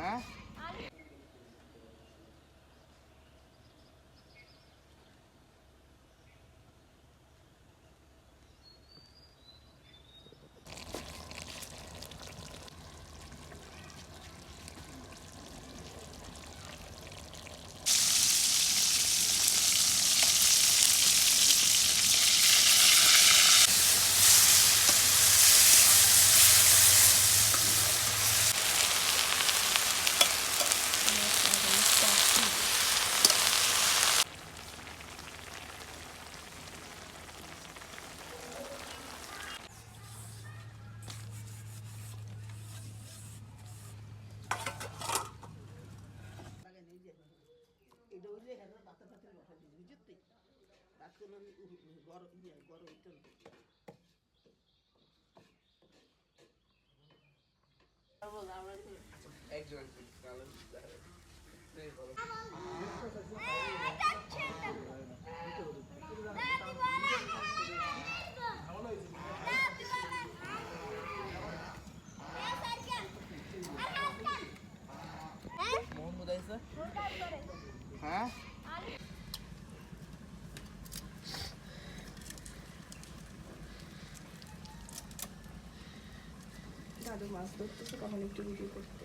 হ্যাঁ হইলে এখানে পাতা পাতা বসা দিবি বুঝতে তাকে আমি গরম ইয়ে একজন বলো মোহাম্মদ আইসা? হ্যাঁ? দাদু মাছ ধরতেছে কখন একটু ভিডিও করতে?